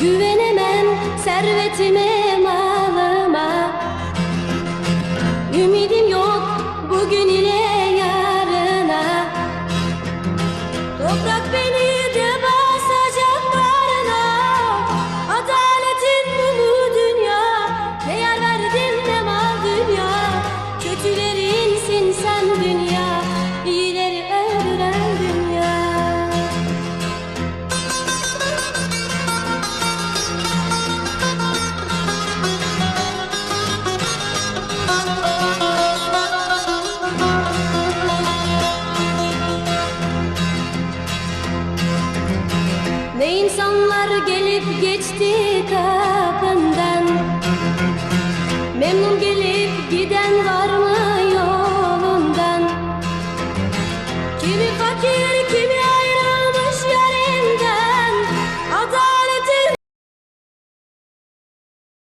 Güvenemem servetime malıma. Ümidim yok bugün ile yarına. Toprak beni Ne insanlar gelip geçti kapından Memnun gelip giden var mı yolundan? Kimi fakir kimi